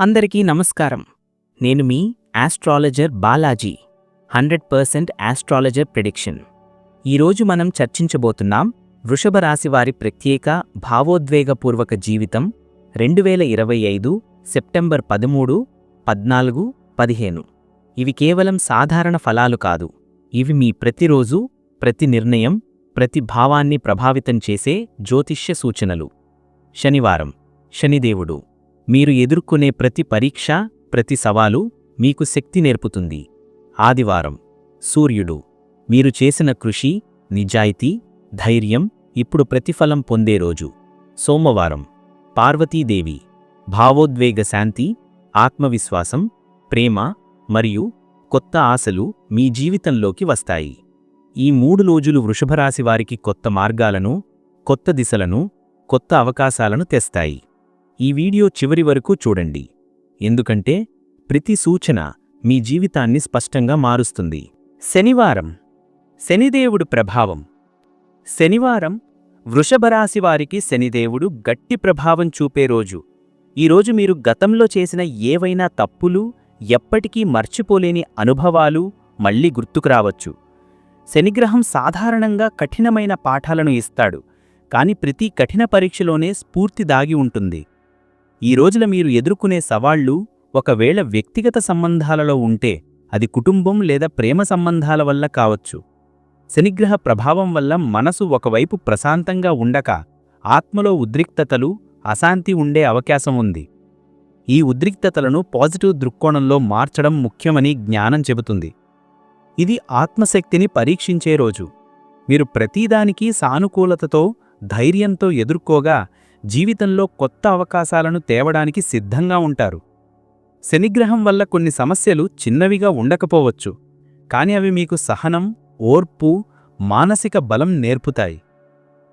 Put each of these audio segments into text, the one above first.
అందరికీ నమస్కారం. నేను మీ astrologer Balaji hundred percent astrologer prediction. ఈరోజు మనం చర్చించబోతున్నాం వృషభ రాశి వారి ప్రత్యేక భావోద్వేగపూర్వక జీవితం రెండు వేల ఇరవై ఐదు సెప్టెంబర్ పదమూడు పద్నాలుగు పదిహేను. ఇవి కేవలం సాధారణ ఫలాలు కాదు. ఇవి మీ ప్రతిరోజు ప్రతి నిర్ణయం ప్రతి భావాన్ని ప్రభావితం చేసే జ్యోతిష్య సూచనలు. శనివారం శనిదేవుడు. మీరు ఎదుర్కొనే ప్రతి పరీక్ష ప్రతి సవాలు మీకు శక్తి నేర్పుతుంది. ఆదివారం. సూర్యుడు. మీరు చేసిన కృషి నిజాయితీ ధైర్యం ఇప్పుడు ప్రతిఫలం పొందే రోజు. సోమవారం. పార్వతీదేవి. భావోద్వేగ శాంతి ఆత్మవిశ్వాసం ప్రేమ మరియు కొత్త ఆశలు మీ జీవితంలోకి వస్తాయి. ఈ మూడు రోజులు వృషభరాశి వారికి కొత్త మార్గాలను కొత్త దిశలను కొత్త అవకాశాలను తెస్తాయి. ఈ వీడియో చివరి వరకు చూడండి. ఎందుకంటే ప్రతి సూచన మీ జీవితాన్ని స్పష్టంగా మారుస్తుంది. శనివారం. శనిదేవుడు ప్రభావం. శనివారం వృషభరాశి వారికి శనిదేవుడు గట్టి ప్రభావం చూపే రోజు. ఈరోజు మీరు గతంలో చేసిన ఏవైనా తప్పులు ఎప్పటికీ మర్చిపోలేని అనుభవాలు మళ్ళీ గుర్తుకు రావచ్చు. శనిగ్రహం సాధారణంగా కఠినమైన పాఠాలను ఇస్తాడు. కాని ప్రతి కఠిన పరీక్షలోనే స్ఫూర్తి దాగి ఉంటుంది. ఈ రోజుల మీరు ఎదుర్కొనే సవాళ్ళు ఒకవేళ వ్యక్తిగత సంబంధాలలో ఉంటే అది కుటుంబం లేదా ప్రేమ సంబంధాల వల్ల కావచ్చు. శనిగ్రహ ప్రభావం వల్ల మనసు ఒకవైపు ప్రశాంతంగా ఉండక ఆత్మలో ఉద్రిక్తతలు అశాంతి ఉండే అవకాశం ఉంది. ఈ ఉద్రిక్తతలను పాజిటివ్ దృక్కోణంలో మార్చడం ముఖ్యమని జ్ఞానం చెబుతుంది. ఇది ఆత్మశక్తిని పరీక్షించే రోజు. మీరు ప్రతిదానికి సానుకూలతతో ధైర్యంతో ఎదుర్కోగా జీవితంలో కొత్త అవకాశాలను తేవడానికి సిద్ధంగా ఉంటారు. శనిగ్రహం వల్ల కొన్ని సమస్యలు చిన్నవిగా ఉండకపోవచ్చు కాని అవి మీకు సహనం ఓర్పు మానసిక బలం నేర్పుతాయి.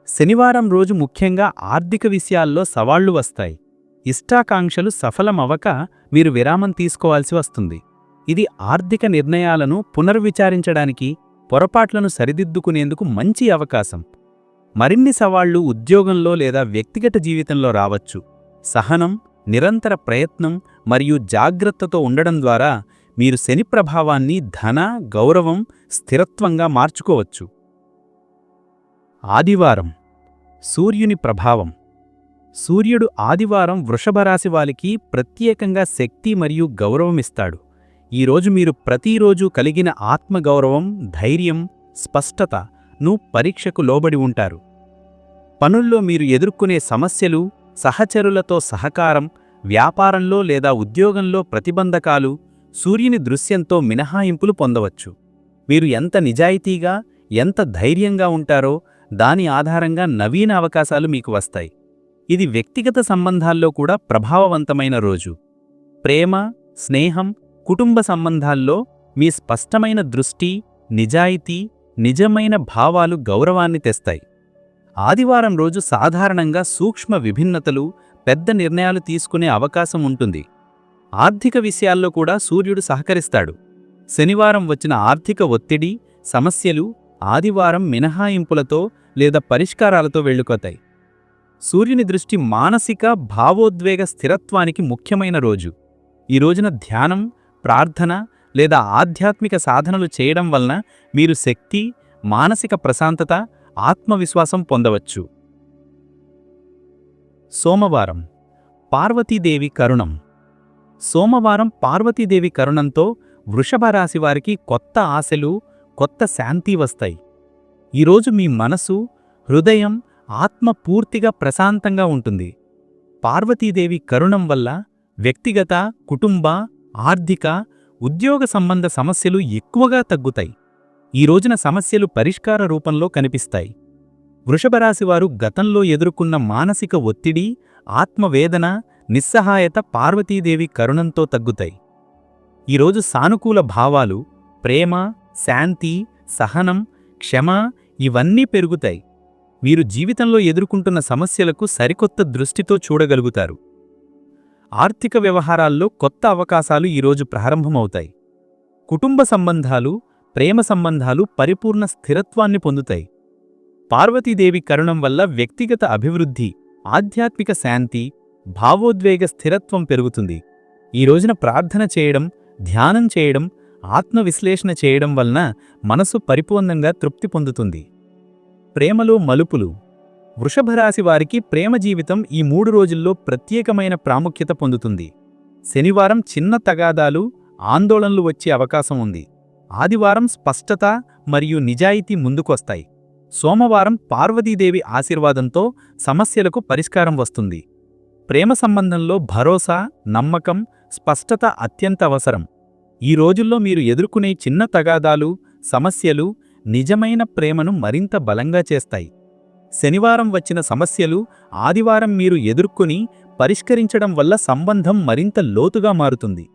శనివారం రోజు ముఖ్యంగా ఆర్థిక విషయాల్లో సవాళ్ళు వస్తాయి. ఇష్టాకాంక్షలు సఫలమవక మీరు విరామం తీసుకోవాల్సి వస్తుంది. ఇది ఆర్థిక నిర్ణయాలను పునర్విచారించడానికి పొరపాట్లను సరిదిద్దుకునేందుకు మంచి అవకాశం. మరిన్ని సవాళ్ళు ఉద్యోగంలో లేదా వ్యక్తిగత జీవితంలో రావచ్చు. సహనం నిరంతర ప్రయత్నం మరియు జాగ్రత్తతో ఉండడం ద్వారా మీరు శని ప్రభావాన్ని ధన గౌరవం స్థిరత్వంగా మార్చుకోవచ్చు. ఆదివారం సూర్యుని ప్రభావం. సూర్యుడు ఆదివారం వృషభరాశి వారికి ప్రత్యేకంగా శక్తి మరియు గౌరవమిస్తాడు ఈరోజు మీరు ప్రతిరోజు కలిగిన ఆత్మగౌరవం ధైర్యం స్పష్టతను పరీక్షకు లోబడి ఉంటారు. పనుల్లో మీరు ఎదుర్కొనే సమస్యలు సహచరులతో సహకారం వ్యాపారంలో లేదా ఉద్యోగంలో ప్రతిబంధకాలు సూర్యుని దృశ్యంతో మినహాయింపులు పొందవచ్చు. మీరు ఎంత నిజాయితీగా ఎంత ధైర్యంగా ఉంటారో దాని ఆధారంగా నవీన అవకాశాలు మీకు వస్తాయి. ఇది వ్యక్తిగత సంబంధాల్లో కూడా ప్రభావవంతమైన రోజు. ప్రేమ స్నేహం కుటుంబ సంబంధాల్లో మీ స్పష్టమైన దృష్టి నిజాయితీ నిజమైన భావాలు గౌరవాన్ని తెస్తాయి. ఆదివారం రోజు సాధారణంగా సూక్ష్మ విభిన్నతలు పెద్ద నిర్ణయాలు తీసుకునే అవకాశం ఉంటుంది. ఆర్థిక విషయాల్లో కూడా సూర్యుడు సహకరిస్తాడు. శనివారం వచ్చిన ఆర్థిక ఒత్తిడి సమస్యలు ఆదివారం మినహాయింపులతో లేదా పరిష్కారాలతో వెళ్ళుకోతాయి సూర్యుని దృష్టి మానసిక భావోద్వేగ స్థిరత్వానికి ముఖ్యమైన రోజు. ఈ రోజున ధ్యానం ప్రార్థన లేదా ఆధ్యాత్మిక సాధనలు చేయడం వలన మీరు శక్తి మానసిక ప్రశాంతత ఆత్మవిశ్వాసం పొందవచ్చు. సోమవారం పార్వతీదేవి కరుణం. సోమవారం పార్వతీదేవి కరుణంతో వృషభ రాశి వారికి కొత్త ఆశలు కొత్త శాంతి వస్తాయి. ఈరోజు మీ మనసు హృదయం ఆత్మ పూర్తిగా ప్రశాంతంగా ఉంటుంది. పార్వతీదేవి కరుణం వల్ల వ్యక్తిగత కుటుంబ ఆర్థిక ఉద్యోగ సంబంధ సమస్యలు ఎక్కువగా తగ్గుతాయి. ఈ రోజున సమస్యలు పరిష్కార రూపంలో కనిపిస్తాయి. వృషభరాశివారు గతంలో ఎదుర్కొన్న మానసిక ఒత్తిడి ఆత్మవేదన నిస్సహాయత పార్వతీదేవి కరుణంతో తగ్గుతాయి. ఈరోజు సానుకూల భావాలు ప్రేమ శాంతి సహనం క్షమ ఇవన్నీ పెరుగుతాయి. మీరు జీవితంలో ఎదుర్కొంటున్న సమస్యలకు సరికొత్త దృష్టితో చూడగలుగుతారు. ఆర్థిక వ్యవహారాల్లో కొత్త అవకాశాలు ఈరోజు ప్రారంభమవుతాయి. కుటుంబ సంబంధాలు ప్రేమ సంబంధాలు పరిపూర్ణ స్థిరత్వాన్ని పొందుతాయి. పార్వతీదేవి కరుణం వల్ల వ్యక్తిగత అభివృద్ధి ఆధ్యాత్మిక శాంతి భావోద్వేగ స్థిరత్వం పెరుగుతుంది. ఈ రోజున ప్రార్థన చేయడం ధ్యానం చేయడం ఆత్మవిశ్లేషణ చేయడం వలన మనసు పరిపూర్ణంగా తృప్తి పొందుతుంది. ప్రేమలో మలుపులు. వృషభరాశి వారికి ప్రేమ జీవితం ఈ మూడు రోజుల్లో ప్రత్యేకమైన ప్రాముఖ్యత పొందుతుంది. శనివారం చిన్న తగాదాలు ఆందోళనలు వచ్చే అవకాశం ఉంది. ఆదివారం స్పష్టత మరియు నిజాయితీ ముందుకొస్తాయి. సోమవారం పార్వతీదేవి ఆశీర్వాదంతో సమస్యలకు పరిష్కారం వస్తుంది. ప్రేమ సంబంధంలో భరోసా నమ్మకం స్పష్టత అత్యంత అవసరం. ఈ రోజుల్లో మీరు ఎదుర్కొనే చిన్న తగాదాలు సమస్యలు నిజమైన ప్రేమను మరింత బలంగా చేస్తాయి. శనివారం వచ్చిన సమస్యలు ఆదివారం మీరు ఎదుర్కొని పరిష్కరించడం వల్ల సంబంధం మరింత లోతుగా మారుతుంది.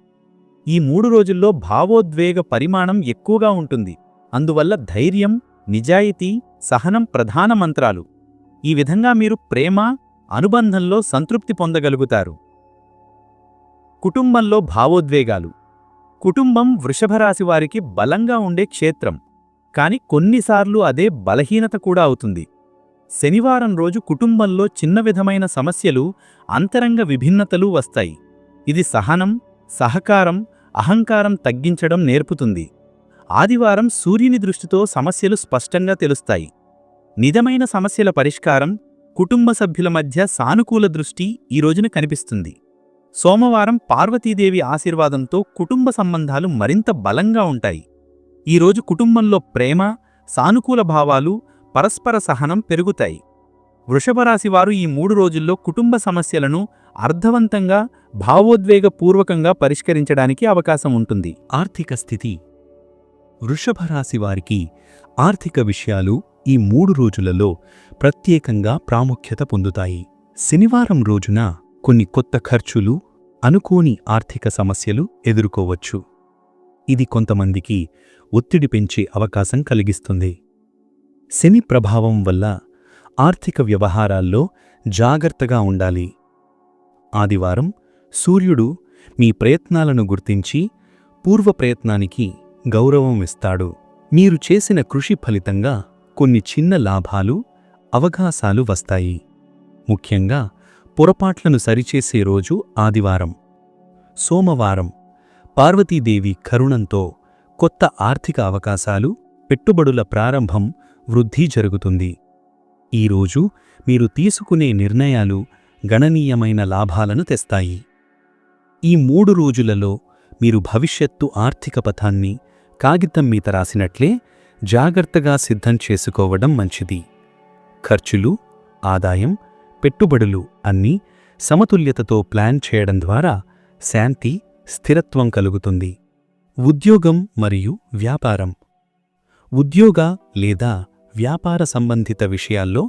ఈ మూడు రోజుల్లో భావోద్వేగ పరిమాణం ఎక్కువగా ఉంటుంది. అందువల్ల ధైర్యం నిజాయితీ సహనం ప్రధాన మంత్రాలు. ఈ విధంగా మీరు ప్రేమ అనుబంధంలో సంతృప్తి పొందగలుగుతారు. కుటుంబంలో భావోద్వేగాలు. కుటుంబం వృషభరాశి వారికి బలంగా ఉండే క్షేత్రం. కాని కొన్నిసార్లు అదే బలహీనత కూడా అవుతుంది. శనివారం రోజు కుటుంబంలో చిన్న విధమైన సమస్యలు అంతరంగ విభిన్నతలు వస్తాయి. ఇది సహనం సహకారం అహంకారం తగ్గించడం నేర్పుతుంది. ఆదివారం సూర్యుని దృష్టితో సమస్యలు స్పష్టంగా తెలుస్తాయి. నిజమైన సమస్యల పరిష్కారం కుటుంబ సభ్యుల మధ్య సానుకూల దృష్టి ఈ రోజున కనిపిస్తుంది. సోమవారం పార్వతీదేవి ఆశీర్వాదంతో కుటుంబ సంబంధాలు మరింత బలంగా ఉంటాయి. ఈరోజు కుటుంబంలో ప్రేమ సానుకూల భావాలు పరస్పర సహనం పెరుగుతాయి. వృషభరాశివారు ఈ మూడు రోజుల్లో కుటుంబ సమస్యలను అర్థవంతంగా భావోద్వేగపూర్వకంగా పరిష్కరించడానికి అవకాశం ఉంటుంది. ఆర్థిక స్థితి. వృషభరాశి వారికి ఆర్థిక విషయాలు ఈ మూడు రోజులలో ప్రత్యేకంగా ప్రాముఖ్యత పొందుతాయి. శనివారం రోజున కొన్ని కొత్త ఖర్చులు అనుకోని ఆర్థిక సమస్యలు ఎదుర్కోవచ్చు. ఇది కొంతమందికి ఒత్తిడి పెంచే అవకాశం కలిగిస్తుంది. శని ప్రభావం వల్ల ఆర్థిక వ్యవహారాల్లో జాగ్రత్తగా ఉండాలి. ఆదివారం సూర్యుడు మీ ప్రయత్నాలను గుర్తించి పూర్వ ప్రయత్నానికి గౌరవం ఇస్తాడు. మీరు చేసిన కృషి ఫలితంగా కొన్ని చిన్న లాభాలు అవకాశాలు వస్తాయి. ముఖ్యంగా పొరపాట్లను సరిచేసే రోజు ఆదివారం. సోమవారం పార్వతీదేవి కరుణంతో కొత్త ఆర్థిక అవకాశాలు పెట్టుబడుల ప్రారంభం వృద్ధి జరుగుతుంది. ఈరోజు మీరు తీసుకునే నిర్ణయాలు గణనీయమైన లాభాలను తెస్తాయి. ఈ మూడు రోజులలో మీరు భవిష్యత్తు ఆర్థిక పథాన్ని కాగితం మీద రాసినట్లే జాగ్రత్తగా సిద్ధం చేసుకోవడం మంచిది. ఖర్చులు ఆదాయం పెట్టుబడులు అన్నీ సమతుల్యతతో ప్లాన్ చేయడం ద్వారా శాంతి స్థిరత్వం కలుగుతుంది. ఉద్యోగం మరియు వ్యాపారం. ఉద్యోగ లేదా వ్యాపార సంబంధిత విషయాల్లో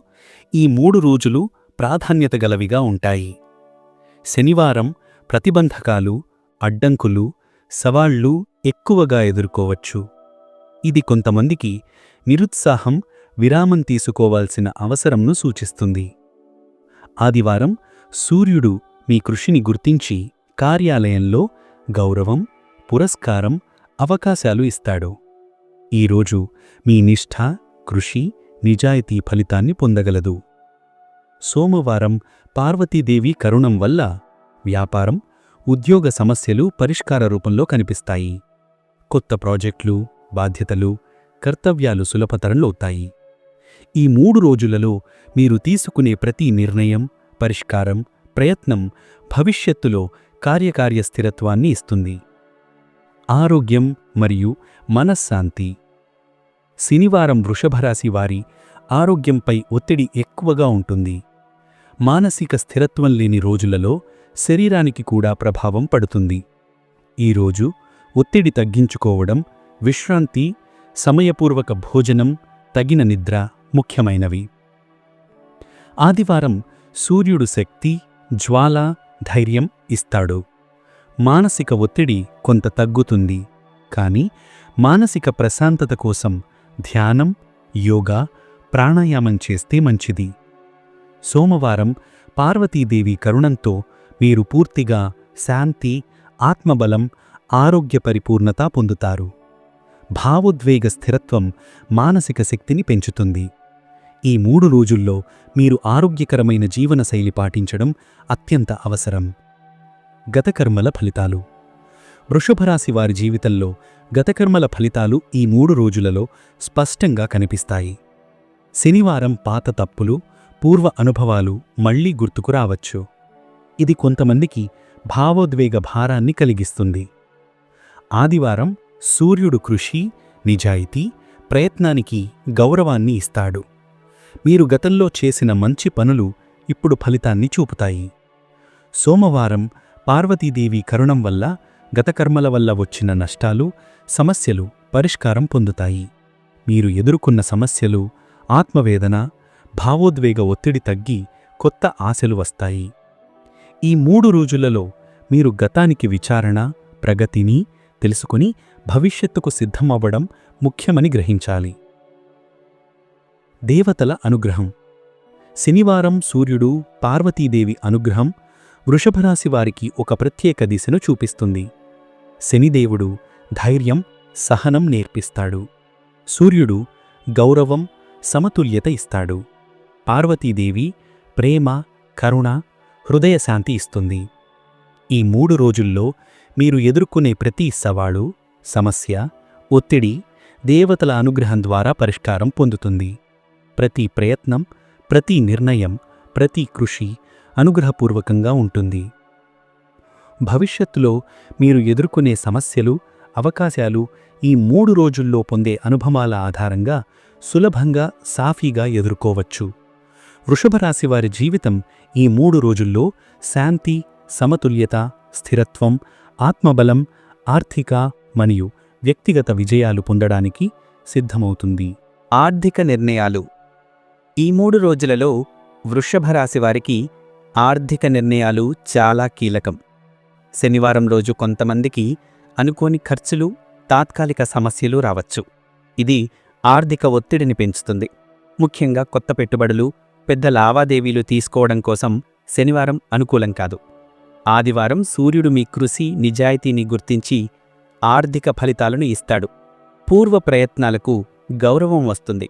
ఈ మూడు రోజులు ప్రాధాన్యత గలవిగా ఉంటాయి. శనివారం ప్రతిబంధకాలు అడ్డంకులు సవాళ్ళు ఎక్కువగా ఎదుర్కోవచ్చు. ఇది కొంతమందికి నిరుత్సాహం విరామం తీసుకోవాల్సిన అవసరంను సూచిస్తుంది. ఆదివారం సూర్యుడు మీ కృషిని గుర్తించి కార్యాలయంలో గౌరవం పురస్కారం అవకాశాలు ఇస్తాడు. ఈరోజు మీ నిష్ఠ కృషి నిజాయితీ ఫలితాన్ని పొందగలదు. సోమవారం పార్వతీదేవి కరుణం వల్ల వ్యాపారం ఉద్యోగ సమస్యలు పరిష్కార రూపంలో కనిపిస్తాయి. కొత్త ప్రాజెక్టులు బాధ్యతలు కర్తవ్యాలు సులభతరంలోతాయి ఈ మూడు రోజులలో మీరు తీసుకునే ప్రతి నిర్ణయం పరిష్కారం ప్రయత్నం భవిష్యత్తులో కార్యకార్య స్థిరత్వాన్ని ఇస్తుంది. ఆరోగ్యం మరియు మనశ్శాంతి. శనివారం వృషభరాశి వారి ఆరోగ్యంపై ఒత్తిడి ఎక్కువగా ఉంటుంది. మానసిక స్థిరత్వం లేని రోజులలో శరీరానికి కూడా ప్రభావం పడుతుంది. ఈరోజు ఒత్తిడి తగ్గించుకోవడం విశ్రాంతి సమయపూర్వక భోజనం తగిన నిద్ర ముఖ్యమైనవి. ఆదివారం సూర్యుడు శక్తి జ్వాల ధైర్యం ఇస్తాడు. మానసిక ఒత్తిడి కొంత తగ్గుతుంది. కాని మానసిక ప్రశాంతత కోసం ధ్యానం యోగా ప్రాణాయామం చేస్తే మంచిది. సోమవారం పార్వతీదేవి కరుణంతో మీరు పూర్తిగా శాంతి ఆత్మబలం ఆరోగ్య పరిపూర్ణత పొందుతారు. భావోద్వేగ స్థిరత్వం మానసిక శక్తిని పెంచుతుంది. ఈ మూడు రోజుల్లో మీరు ఆరోగ్యకరమైన జీవనశైలి పాటించడం అత్యంత అవసరం. గతకర్మల ఫలితాలు. వృషభరాశి వారి జీవితంలో గతకర్మల ఫలితాలు ఈ మూడు రోజులలో స్పష్టంగా కనిపిస్తాయి. శనివారం పాత తప్పులు పూర్వ అనుభవాలు మళ్ళీ గుర్తుకు రావచ్చు. ఇది కొంతమందికి భావోద్వేగ భారాన్ని కలిగిస్తుంది. ఆదివారం సూర్యుడు కృషి నిజాయితీ ప్రయత్నానికి గౌరవాన్ని ఇస్తాడు. మీరు గతంలో చేసిన మంచి పనులు ఇప్పుడు ఫలితాన్ని చూపుతాయి. సోమవారం పార్వతీదేవి కరుణం వల్ల గతకర్మల వల్ల వచ్చిన నష్టాలు సమస్యలు పరిష్కారం పొందుతాయి. మీరు ఎదుర్కొన్న సమస్యలు ఆత్మవేదన భావోద్వేగ ఒత్తిడి తగ్గి కొత్త ఆశలు వస్తాయి. ఈ మూడు రోజులలో మీరు గతానికి విచారణ ప్రగతిని తెలుసుకుని భవిష్యత్తుకు సిద్ధమవ్వడం ముఖ్యమని గ్రహించాలి. దేవతల అనుగ్రహం. శనివారం సూర్యుడు పార్వతీదేవి అనుగ్రహం వృషభరాశి వారికి ఒక ప్రత్యేక దిశను చూపిస్తుంది. శనిదేవుడు ధైర్యం సహనం నేర్పిస్తాడు. సూర్యుడు గౌరవం సమతుల్యత ఇస్తాడు. పార్వతీదేవి ప్రేమ కరుణ హృదయశాంతి ఇస్తుంది. ఈ మూడు రోజుల్లో మీరు ఎదుర్కొనే ప్రతి సవాలు సమస్య ఒత్తిడి దేవతల అనుగ్రహం ద్వారా పరిష్కారం పొందుతుంది. ప్రతి ప్రయత్నం ప్రతి నిర్ణయం ప్రతి కృషి అనుగ్రహపూర్వకంగా ఉంటుంది. భవిష్యత్తులో మీరు ఎదుర్కొనే సమస్యలు అవకాశాలు ఈ మూడు రోజుల్లో పొందే అనుభవాల ఆధారంగా సులభంగా సాఫీగా ఎదుర్కోవచ్చు. వృషభరాశి వారి జీవితం ఈ మూడు రోజుల్లో శాంతి సమతుల్యత స్థిరత్వం ఆత్మబలం ఆర్థిక మరియు వ్యక్తిగత విజయాలు పొందడానికి సిద్ధమవుతుంది. ఆర్థిక నిర్ణయాలు. ఈ మూడు రోజులలో వృషభరాశివారికి వారికి ఆర్థిక నిర్ణయాలు చాలా కీలకం. శనివారం రోజు కొంతమందికి అనుకోని ఖర్చులు తాత్కాలిక సమస్యలు రావచ్చు. ఇది ఆర్థిక ఒత్తిడిని పెంచుతుంది. ముఖ్యంగా కొత్త పెట్టుబడులు పెద్ద లావాదేవీలు తీసుకోవడం కోసం శనివారం అనుకూలం కాదు. ఆదివారం సూర్యుడు మీ కృషి నిజాయితీని గుర్తించి ఆర్థిక ఫలితాలను ఇస్తాడు. పూర్వ ప్రయత్నాలకు గౌరవం వస్తుంది.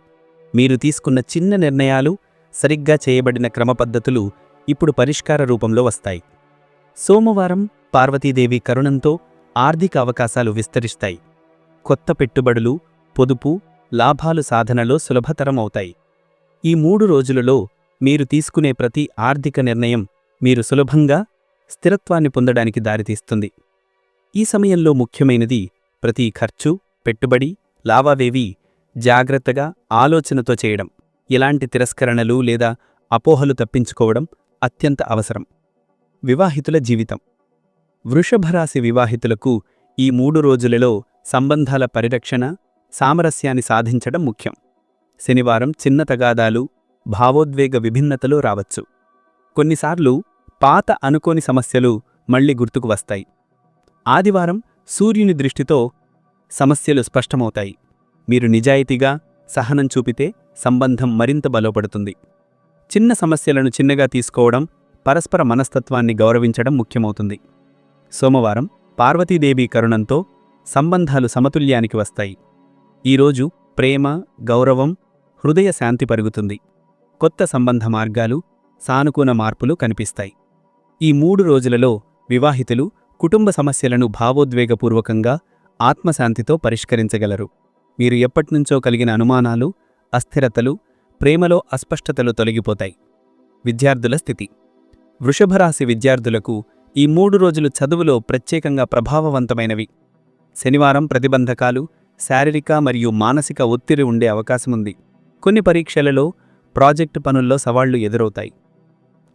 మీరు తీసుకున్న చిన్న నిర్ణయాలు సరిగ్గా చేయబడిన క్రమపద్ధతులు ఇప్పుడు పరిష్కార రూపంలో వస్తాయి. సోమవారం పార్వతీదేవి కరుణంతో ఆర్థిక అవకాశాలు విస్తరిస్తాయి. కొత్త పెట్టుబడులు పొదుపు లాభాలు సాధనలో సులభతరం అవుతాయి ఈ మూడు రోజులలో మీరు తీసుకునే ప్రతి ఆర్థిక నిర్ణయం మీరు సులభంగా స్థిరత్వాన్ని పొందడానికి దారితీస్తుంది. ఈ సమయంలో ముఖ్యమైనది ప్రతి ఖర్చు పెట్టుబడి లావాదేవీ జాగ్రత్తగా ఆలోచనతో చేయడం. ఎలాంటి తిరస్కరణలు లేదా అపోహలు తప్పించుకోవడం అత్యంత అవసరం. వివాహితుల జీవితం వృషభరాశి వివాహితులకు ఈ మూడు రోజులలో సంబంధాల పరిరక్షణ సామరస్యాన్ని సాధించడం ముఖ్యం. శనివారం చిన్న తగాదాలు భావోద్వేగ విభిన్నతలు రావచ్చు. కొన్నిసార్లు పాత అనుకోని సమస్యలు మళ్ళీ గుర్తుకు వస్తాయి. ఆదివారం సూర్యుని దృష్టితో సమస్యలు స్పష్టమవుతాయి. మీరు నిజాయితీగా సహనం చూపితే సంబంధం మరింత బలోపడుతుంది. చిన్న సమస్యలను చిన్నగా తీసుకోవడం పరస్పర మనస్తత్వాన్ని గౌరవించడం ముఖ్యమవుతుంది. సోమవారం పార్వతీదేవి కరుణంతో సంబంధాలు సమతుల్యానికి వస్తాయి. ఈరోజు ప్రేమ గౌరవం హృదయ శాంతి పెరుగుతుంది. కొత్త సంబంధ మార్గాలు సానుకూల మార్పులు కనిపిస్తాయి. ఈ మూడు రోజులలో వివాహితులు కుటుంబ సమస్యలను భావోద్వేగపూర్వకంగా ఆత్మశాంతితో పరిష్కరించగలరు. మీరు ఎప్పటినుంచో కలిగిన అనుమానాలు అస్థిరతలు ప్రేమలో అస్పష్టతలు తొలగిపోతాయి. విద్యార్థుల స్థితి. వృషభరాశి విద్యార్థులకు ఈ మూడు రోజులు చదువులో ప్రత్యేకంగా ప్రభావవంతమైనవి. శనివారం ప్రతిబంధకాలు శారీరక మరియు మానసిక ఒత్తిడి ఉండే అవకాశముంది. కొన్ని పరీక్షలలో ప్రాజెక్టు పనుల్లో సవాళ్ళు ఎదురవుతాయి.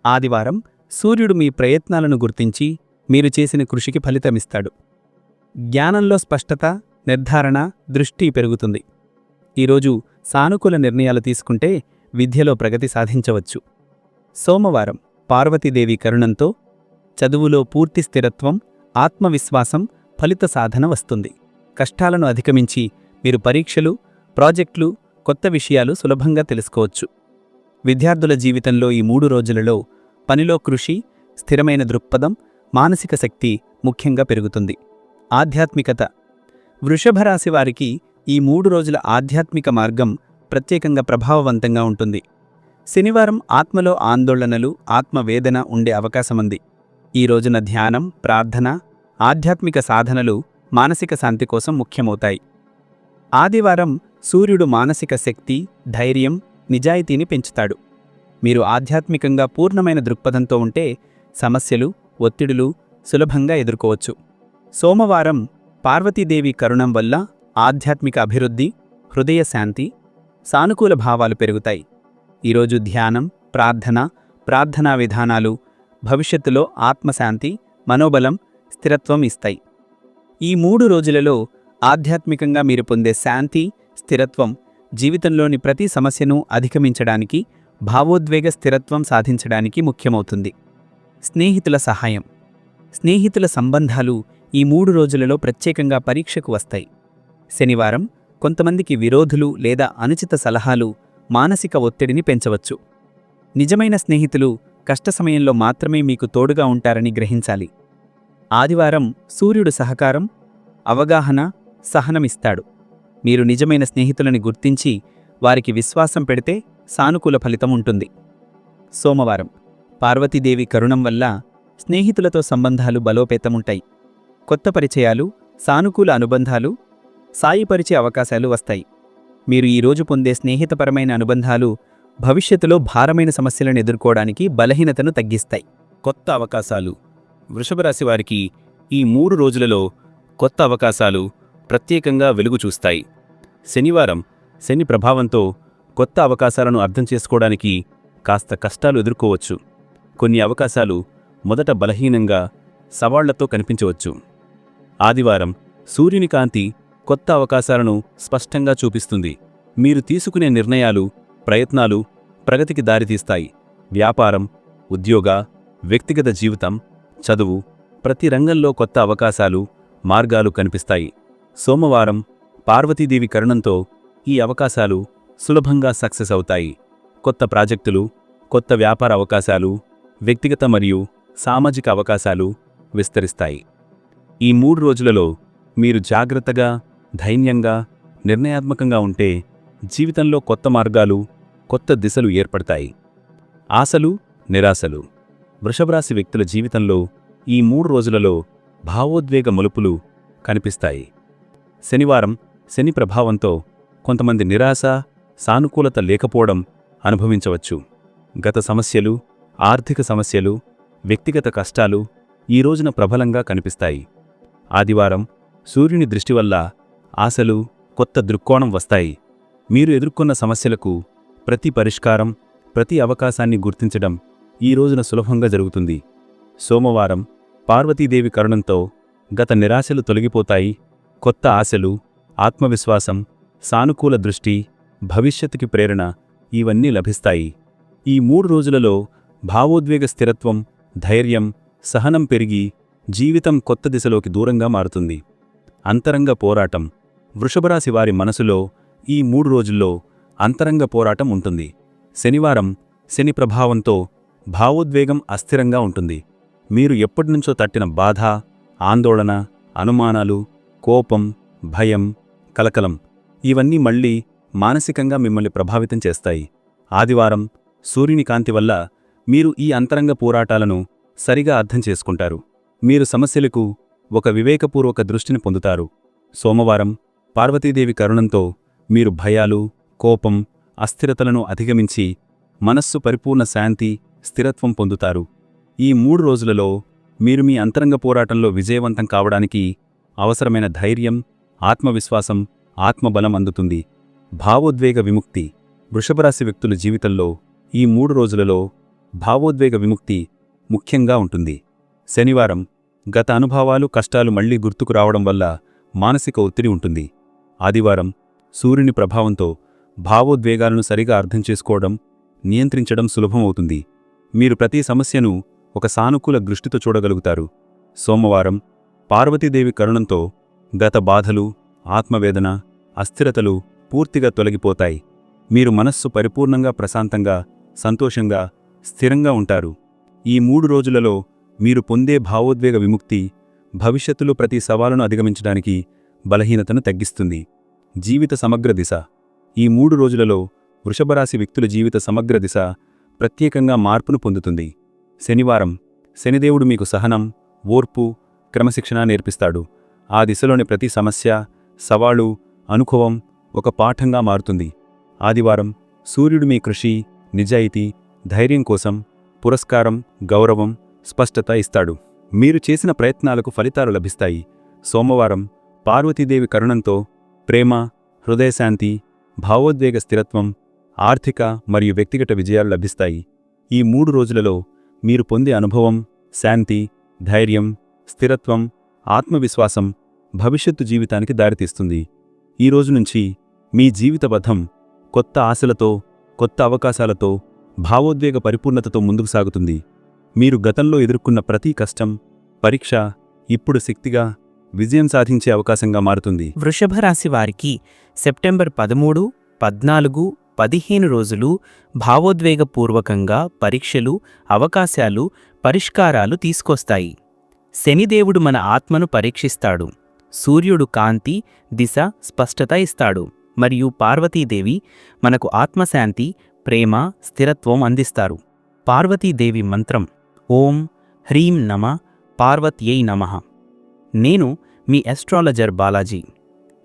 ఆదివారం సూర్యుడు మీ ప్రయత్నాలను గుర్తించి మీరు చేసిన కృషికి ఫలితమిస్తాడు. జ్ఞానంలో స్పష్టత నిర్ధారణ దృష్టి పెరుగుతుంది. ఈరోజు సానుకూల నిర్ణయాలు తీసుకుంటే విద్యలో ప్రగతి సాధించవచ్చు. సోమవారం పార్వతీదేవి కరుణంతో చదువులో పూర్తి స్థిరత్వం ఆత్మవిశ్వాసం ఫలిత సాధన వస్తుంది. కష్టాలను అధిగమించి మీరు పరీక్షలు ప్రాజెక్టులు కొత్త విషయాలు సులభంగా తెలుసుకోవచ్చు. విద్యార్థుల జీవితంలో ఈ మూడు రోజులలో పనిలో కృషి స్థిరమైన దృక్పథం మానసిక శక్తి ముఖ్యంగా పెరుగుతుంది. ఆధ్యాత్మికత. వృషభరాశి వారికి ఈ మూడు రోజుల ఆధ్యాత్మిక మార్గం ప్రత్యేకంగా ప్రభావవంతంగా ఉంటుంది. శనివారం ఆత్మలో ఆందోళనలు ఆత్మవేదన ఉండే అవకాశముంది. ఈ రోజున ధ్యానం ప్రార్థన ఆధ్యాత్మిక సాధనలు మానసిక శాంతి కోసం ముఖ్యమవుతాయి. ఆదివారం సూర్యుడు మానసిక శక్తి ధైర్యం నిజాయితీని పెంచుతాడు. మీరు ఆధ్యాత్మికంగా పూర్ణమైన దృక్పథంతో ఉంటే సమస్యలు ఒత్తిడులు సులభంగా ఎదుర్కోవచ్చు. సోమవారం పార్వతీదేవి కరుణం వల్ల ఆధ్యాత్మిక అభివృద్ధి హృదయ శాంతి సానుకూల భావాలు పెరుగుతాయి. ఈరోజు ధ్యానం ప్రార్థన ప్రార్థనా విధానాలు భవిష్యత్తులో ఆత్మశాంతి మనోబలం స్థిరత్వం ఇస్తాయి. ఈ మూడు రోజులలో ఆధ్యాత్మికంగా మీరు పొందే శాంతి స్థిరత్వం జీవితంలోని ప్రతి సమస్యను అధిగమించడానికి భావోద్వేగ స్థిరత్వం సాధించడానికి ముఖ్యమవుతుంది. స్నేహితుల సహాయం. స్నేహితుల సంబంధాలు ఈ మూడు రోజులలో ప్రత్యేకంగా పరీక్షకు వస్తాయి. శనివారం కొంతమందికి విరోధులు లేదా అనుచిత సలహాలు మానసిక ఒత్తిడిని పెంచవచ్చు. నిజమైన స్నేహితులు కష్ట సమయంలో మాత్రమే మీకు తోడుగా ఉంటారని గ్రహించాలి. ఆదివారం సూర్యుడు సహకారం అవగాహన సహనమిస్తాడు. మీరు నిజమైన స్నేహితులని గుర్తించి వారికి విశ్వాసం పెడితే సానుకూల ఫలితం ఉంటుంది. సోమవారం పార్వతీదేవి కరుణం వల్ల స్నేహితులతో సంబంధాలు బలోపేతముంటాయి. కొత్త పరిచయాలు సానుకూల అనుబంధాలు సాయిపరిచే అవకాశాలు వస్తాయి. మీరు ఈరోజు పొందే స్నేహితపరమైన అనుబంధాలు భవిష్యత్తులో భారమైన సమస్యలను ఎదుర్కోవడానికి బలహీనతను తగ్గిస్తాయి. కొత్త అవకాశాలు. వృషభరాశి వారికి ఈ మూడు రోజులలో కొత్త అవకాశాలు ప్రత్యేకంగా వెలుగు చూస్తాయి. శనివారం శని ప్రభావంతో కొత్త అవకాశాలను అర్థం చేసుకోవడానికి కాస్త కష్టాలు ఎదుర్కోవచ్చు. కొన్ని అవకాశాలు మొదట బలహీనంగా సవాళ్ళతో కనిపించవచ్చు. ఆదివారం సూర్యుని కాంతి కొత్త అవకాశాలను స్పష్టంగా చూపిస్తుంది. మీరు తీసుకునే నిర్ణయాలు ప్రయత్నాలు ప్రగతికి దారితీస్తాయి. వ్యాపారం ఉద్యోగ వ్యక్తిగత జీవితం చదువు ప్రతి రంగంలో కొత్త అవకాశాలు మార్గాలు కనిపిస్తాయి. సోమవారం పార్వతీదేవి కరుణంతో ఈ అవకాశాలు సులభంగా సక్సెస్ అవుతాయి. కొత్త ప్రాజెక్టులు కొత్త వ్యాపార అవకాశాలు వ్యక్తిగత మరియు సామాజిక అవకాశాలు విస్తరిస్తాయి. ఈ మూడు రోజులలో మీరు జాగ్రత్తగా ధైర్యంగా నిర్ణయాత్మకంగా ఉంటే జీవితంలో కొత్త మార్గాలు కొత్త దిశలు ఏర్పడతాయి. ఆశలు నిరాశలు. వృషభరాశి వ్యక్తుల జీవితంలో ఈ మూడు రోజులలో భావోద్వేగ మలుపులు కనిపిస్తాయి. శనివారం శని ప్రభావంతో కొంతమంది నిరాశ సానుకూలత లేకపోవడం అనుభవించవచ్చు. గత సమస్యలు ఆర్థిక సమస్యలు వ్యక్తిగత కష్టాలు ఈ రోజున ప్రబలంగా కనిపిస్తాయి. ఆదివారం సూర్యుని దృష్టి వల్ల ఆశలు కొత్త దృక్కోణం వస్తాయి. మీరు ఎదుర్కొన్న సమస్యలకు ప్రతి పరిష్కారం ప్రతి అవకాశాన్ని గుర్తించడం ఈ రోజున సులభంగా జరుగుతుంది. సోమవారం పార్వతీదేవి కరుణంతో గత నిరాశలు తొలగిపోతాయి. కొత్త ఆశలు ఆత్మవిశ్వాసం సానుకూల దృష్టి భవిష్యత్తుకి ప్రేరణ ఇవన్నీ లభిస్తాయి. ఈ మూడు రోజులలో భావోద్వేగ స్థిరత్వం ధైర్యం సహనం పెరిగి జీవితం కొత్త దిశలోకి దూరంగా మారుతుంది. అంతరంగ పోరాటం వృషభరాశి వారి మనసులో ఈ మూడు రోజుల్లో అంతరంగ పోరాటం ఉంటుంది. శనివారం శని ప్రభావంతో భావోద్వేగం అస్థిరంగా ఉంటుంది. మీరు ఎప్పటినుంచో తట్టిన బాధ ఆందోళన అనుమానాలు కోపం భయం కలకలం ఇవన్నీ మళ్ళీ మానసికంగా మిమ్మల్ని ప్రభావితం చేస్తాయి. ఆదివారం సూర్యుని కాంతి వల్ల మీరు ఈ అంతరంగ పోరాటాలను సరిగా అర్థం చేసుకుంటారు. మీరు సమస్యలకు ఒక వివేకపూర్వక దృష్టిని పొందుతారు. సోమవారం పార్వతీదేవి కరుణంతో మీరు భయాలు కోపం అస్థిరతలను అధిగమించి మనస్సు పరిపూర్ణ శాంతి స్థిరత్వం పొందుతారు. ఈ మూడు రోజులలో మీరు మీ అంతరంగ పోరాటంలో విజయవంతం కావడానికి అవసరమైన ధైర్యం ఆత్మవిశ్వాసం ఆత్మబలం అందుతుంది. భావోద్వేగ విముక్తి. వృషభరాశి వ్యక్తుల జీవితంలో ఈ మూడు రోజులలో భావోద్వేగ విముక్తి ముఖ్యంగా ఉంటుంది. శనివారం గత అనుభవాలు కష్టాలు మళ్ళీ గుర్తుకు రావడం వల్ల మానసిక ఒత్తిడి ఉంటుంది. ఆదివారం సూర్యుని ప్రభావంతో భావోద్వేగాలను సరిగా అర్థం చేసుకోవడం నియంత్రించడం సులభమవుతుంది. మీరు ప్రతి సమస్యను ఒక సానుకూల దృష్టితో చూడగలుగుతారు. సోమవారం పార్వతీదేవి కరుణంతో గత బాధలు ఆత్మవేదన అస్థిరతలు పూర్తిగా తొలగిపోతాయి. మీరు మనస్సు పరిపూర్ణంగా ప్రశాంతంగా సంతోషంగా స్థిరంగా ఉంటారు. ఈ మూడు రోజులలో మీరు పొందే భావోద్వేగ విముక్తి భవిష్యత్తులో ప్రతి సవాలును అధిగమించడానికి బలహీనతను తగ్గిస్తుంది. జీవిత సమగ్ర దిశ. ఈ మూడు రోజులలో వృషభరాశి వ్యక్తుల జీవిత సమగ్ర దిశ ప్రత్యేకంగా మార్పును పొందుతుంది. శనివారం శనిదేవుడు మీకు సహనం ఓర్పు క్రమశిక్షణ నేర్పిస్తాడు. ఆ దిశలోని ప్రతి సమస్య సవాలు అనుభవం ఒక పాఠంగా మారుతుంది. ఆదివారం సూర్యుడు మీ కృషి నిజాయితీ ధైర్యం కోసం పురస్కారం గౌరవం స్పష్టత ఇస్తాడు. మీరు చేసిన ప్రయత్నాలకు ఫలితాలు లభిస్తాయి. సోమవారం పార్వతీదేవి కరుణంతో ప్రేమ హృదయశాంతి భావోద్వేగ స్థిరత్వం ఆర్థిక మరియు వ్యక్తిగత విజయాలు లభిస్తాయి. ఈ మూడు రోజులలో మీరు పొందే అనుభవం శాంతి ధైర్యం స్థిరత్వం ఆత్మవిశ్వాసం భవిష్యత్తు జీవితానికి దారితీస్తుంది. ఈ రోజు నుంచి మీ జీవితబద్ధం కొత్త ఆశలతో కొత్త అవకాశాలతో భావోద్వేగ పరిపూర్ణతతో ముందుకు సాగుతుంది. మీరు గతంలో ఎదుర్కొన్న ప్రతి కష్టం పరీక్ష ఇప్పుడు శక్తిగా విజయం సాధించే అవకాశంగా మారుతుంది. వృషభ రాశి వారికి సెప్టెంబర్ పదమూడు పద్నాలుగు పదిహేను రోజులు భావోద్వేగపూర్వకంగా పరీక్షలు అవకాశాలు పరిష్కారాలు తీసుకొస్తాయి. శనిదేవుడు మన ఆత్మను పరీక్షిస్తాడు. సూర్యుడు కాంతి దిశ స్పష్టత ఇస్తాడు. మరియు పార్వతీదేవి మనకు ఆత్మశాంతి ప్రేమ స్థిరత్వం అందిస్తారు. పార్వతీదేవి మంత్రం ఓం హ్రీం నమ పార్వత్యై నమః. నేను మీ ఎస్ట్రాలజర్ బాలాజీ.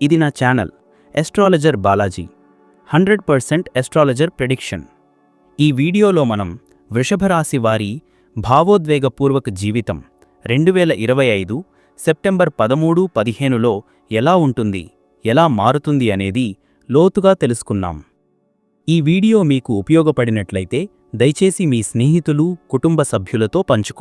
ఇది నా channel astrologer Balaji. Hundred percent astrologer prediction ఈ వీడియోలో మనం వృషభరాశి వారి భావోద్వేగపూర్వక జీవితం రెండు వేల ఇరవై ఐదు సెప్టెంబర్ పదమూడు పదిహేనులో ఎలా ఉంటుంది ఎలా మారుతుంది అనేది లోతుగా తెలుసుకున్నాం ఈ వీడియో మీకు ఉపయోగపడినట్లయితే దయచేసి మీ స్నేహితులు కుటుంబ సభ్యులతో పంచుకోండి.